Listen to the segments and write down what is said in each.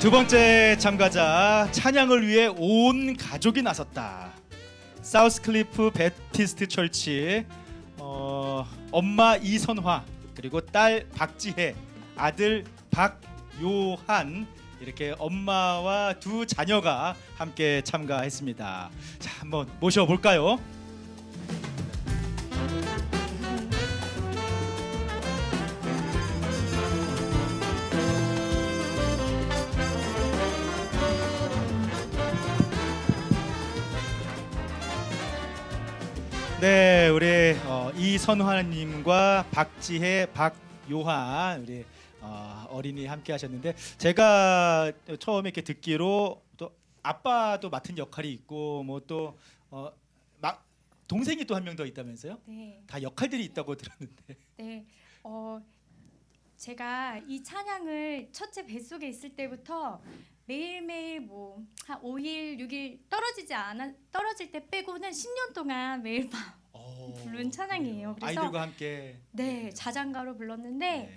두 번째 참가자 찬양을 위해 온 가족이 나섰다. 사우스 클리프 베티스트 철치 어, 엄마 이선화 그리고 딸 박지혜 아들 박요한 이렇게 엄마와 두 자녀가 함께 참가했습니다. 자 한번 모셔볼까요? 네, 우리 어, 이선화님과 박지혜, 박요한 우리 어, 어린이 함께 하셨는데 제가 처음에 이렇게 듣기로 또 아빠도 맡은 역할이 있고 뭐또 어, 막 동생이 또 한 명 더 있다면서요? 네, 다 역할들이 있다고 들었는데. 네. 어, 제가 이 찬양을 첫째 뱃속에 있을 때부터 매일매일 뭐 한 5일, 6일 떨어지지 않아 떨어질 때 빼고는 10년 동안 매일 밤 어, 부른 찬양이에요. 그래서 아이들과 함께. 네, 자장가로 불렀는데 네.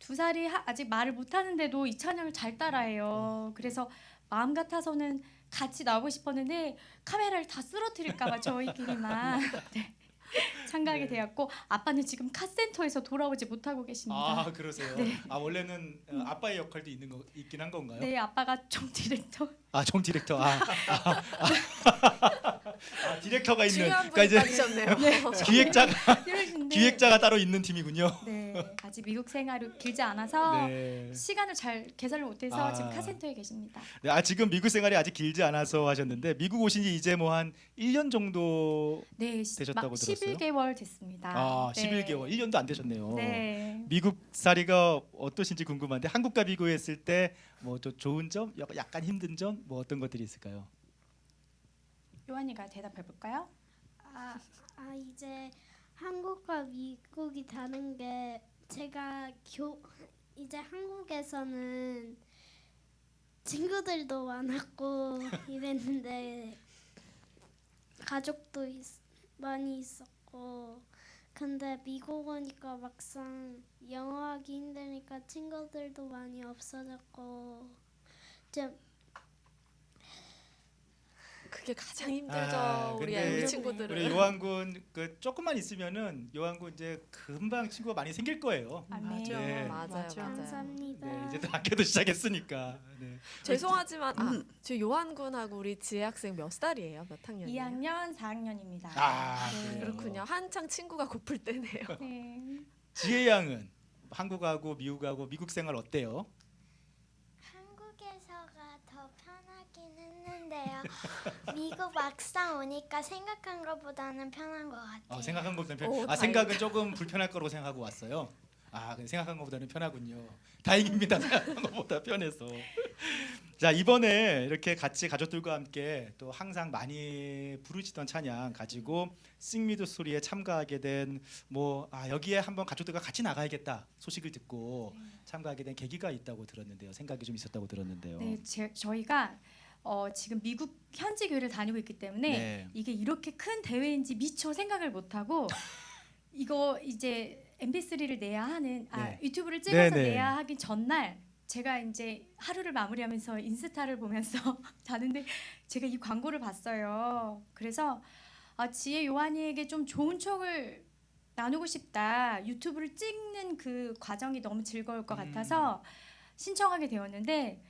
두 살이 하- 아직 말을 못 하는데도 이 찬양을 잘 따라해요. 그래서 마음 같아서는 같이 나오고 싶었는데 카메라를 다 쓰러뜨릴까 봐 저희끼리만 네, 참가하게 네. 되었고 아빠는 지금 카센터에서 돌아오지 못하고 계십니다. 아 그러세요. 네. 아 원래는 어, 아빠의 역할도 있는 거 있긴 한 건가요? 네, 아빠가 총 디렉터. 아, 정 디렉터. 아, 아, 아, 아, 디렉터가 있는. 중요한 그러니까 분이 이제 빠지셨네요. 기획자가 이러신데 기획자가 따로 있는 팀이군요. 네, 아직 미국 생활이 길지 않아서 네. 시간을 잘 계산을 못해서 아. 지금 카센터에 계십니다. 네, 아 지금 미국 생활이 아직 길지 않아서 하셨는데 미국 오신 지 이제 뭐 한 1년 정도 네, 시- 되셨다고 막 들었어요? 11개월 됐습니다. 아, 네. 11개월. 1년도 안 되셨네요. 네. 미국 살이가 어떠신지 궁금한데 한국과 비교했을 때뭐또 좋은 점, 약- 약간 힘든 점, 뭐 어떤 것들이 있을까요? 요한이가 대답해 볼까요? 아, 아 이제 한국과 미국이 다른 게 제가 교 이제 한국에서는 친구들도 많았고 이랬는데 가족도 있, 많이 있었고. 근데 미국 오니까 막상 영어하기 힘드니까 친구들도 많이 없어졌고. 좀 그게 가장 힘들죠. 아, 우리 근데 친구들은. 우리 요한군 그 조금만 있으면은 요한군 이제 금방 친구가 많이 생길 거예요. 아멘. 네. 맞아요, 맞아요. 감사합니다. 네, 이제 또 학교도 시작했으니까. 네. 죄송하지만 아, 저 요한 군하고 우리 지혜 학생 몇 살이에요? 몇 학년이에요? 2학년 4학년입니다. 아, 네. 그래요. 그렇군요. 한창 친구가 고플 때네요. 네. 지혜 양은 한국하고 미국하고 미국 생활 어때요? 한국에서가 더 편하긴 했는데요. 미국 막상 오니까 생각한 것보다는 편한 것 같아요. 어, 생각한 것보다는 편. 오, 아 다행이다. 생각은 조금 불편할 거라고 생각하고 왔어요. 아, 근데 생각한 것보다는 편하군요. 다행입니다. 생각한 것보다 편해서. 자 이번에 이렇게 같이 가족들과 함께 또 항상 많이 부르시던 찬양 가지고 싱미드 소리에 참가하게 된 뭐 아, 여기에 한번 가족들과 같이 나가야겠다 소식을 듣고 참가하게 된 계기가 있다고 들었는데요. 생각이 좀 있었다고 들었는데요. 네, 제, 저희가 어, 지금 미국 현지 교회를 다니고 있기 때문에 네. 이게 이렇게 큰 대회인지 미처 생각을 못 하고 이거 이제 MP3를 내야 하는 아, 네. 유튜브를 찍어서 네, 네. 내야 하기 전날 제가 이제 하루를 마무리하면서 인스타를 보면서 자는데 제가 이 광고를 봤어요. 그래서 아, 지혜 요한이에게 좀 좋은 추억을 나누고 싶다. 유튜브를 찍는 그 과정이 너무 즐거울 것 음. 같아서 신청하게 되었는데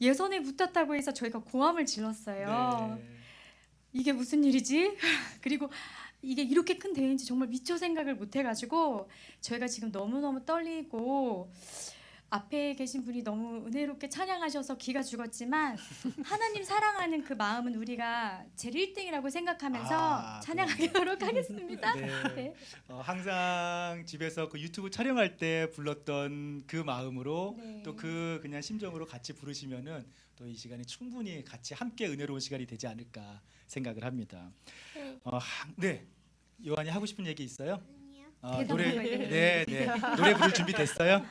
예선에 붙었다고 해서 저희가 고함을 질렀어요. 네. 이게 무슨 일이지? 그리고 이게 이렇게 큰 대회인지 정말 미처 생각을 못 해가지고 저희가 지금 너무너무 떨리고 앞에 계신 분이 너무 은혜롭게 찬양하셔서 기가 죽었지만 하나님 사랑하는 그 마음은 우리가 제일 1등이라고 생각하면서 아, 찬양하도록 하겠습니다. 네. 네. 어, 항상 집에서 그 유튜브 촬영할 때 불렀던 그 마음으로 네. 또그 그냥 심정으로 같이 부르시면은 또 이 시간이 충분히 같이 함께 은혜로운 시간이 되지 않을까 생각을 합니다. 네. 어, 하- 네. 요한이 하고 싶은 얘기 있어요? 어, 노래. 네, 네. 노래 부를 준비 됐어요?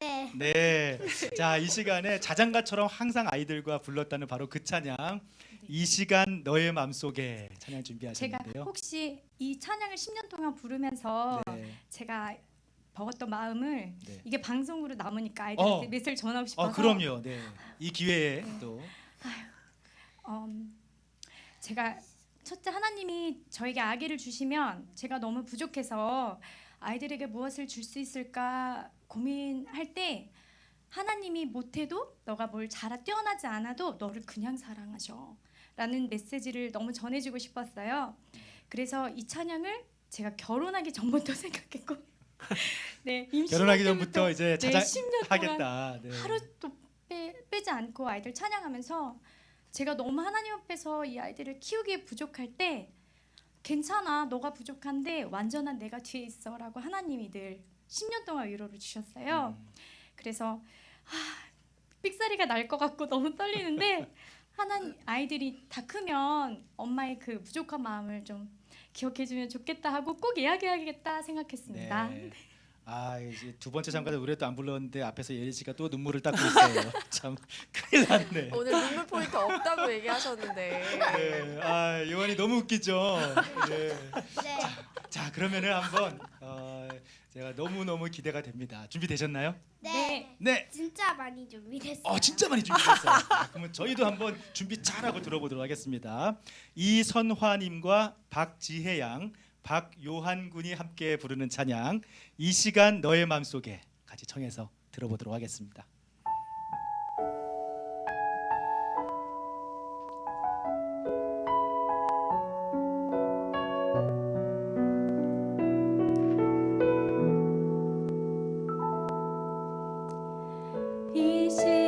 네. 네. 자, 이 시간에 자장가처럼 항상 아이들과 불렀다는 바로 그 찬양. 이 시간 너의 마음속에 찬양 제가 준비하셨는데요. 혹시 이 찬양을 10년 동안 부르면서 네. 제가 먹었던 마음을 네. 이게 방송으로 남으니까 아이들한테 어. 메시지를 전하고 싶어서 어 그럼요. 네. 이 기회에 또 음, 제가 첫째 하나님이 저에게 아기를 주시면 제가 너무 부족해서 아이들에게 무엇을 줄 수 있을까 고민할 때 하나님이 못해도 너가 뭘 잘하 뛰어나지 않아도 너를 그냥 사랑하셔 라는 메시지를 너무 전해주고 싶었어요 그래서 이 찬양을 제가 결혼하기 전부터 생각했고 네 결혼하기 전부터 이제 네, 10년 동안 하겠다. 네. 하루도 빼, 빼지 않고 아이들 찬양하면서 제가 너무 하나님 앞에서 이 아이들을 키우기에 부족할 때 괜찮아 너가 부족한데 완전한 내가 뒤에 있어라고 하나님이 늘 10년 동안 위로를 주셨어요. 음. 그래서 아, 삑사리가 날 것 같고 너무 떨리는데 하나님 아이들이 다 크면 엄마의 그 부족한 마음을 좀 기억해주면 좋겠다 하고 꼭 이야기하겠다 생각했습니다. 네. 아 이제 두 번째 잠깐 노래도 안 불렀는데 앞에서 예리 씨가 또 눈물을 닦고 있어요. 참 큰일 났네. 오늘 눈물 포인트 없다고 얘기하셨는데. 네. 아 요한이 너무 웃기죠. 네. 네. 자 그러면은 한번 어, 제가 너무 너무 기대가 됩니다. 준비 되셨나요? 네. 네. 진짜 많이 준비됐어요. 어 진짜 많이 준비됐어요. 아, 그러면 저희도 한번 준비 잘하고 들어보도록 하겠습니다. 이선화님과 박지혜 양, 박요한 군이 함께 부르는 찬양 이 시간 너의 맘속에 같이 청해서 들어보도록 하겠습니다. 이 시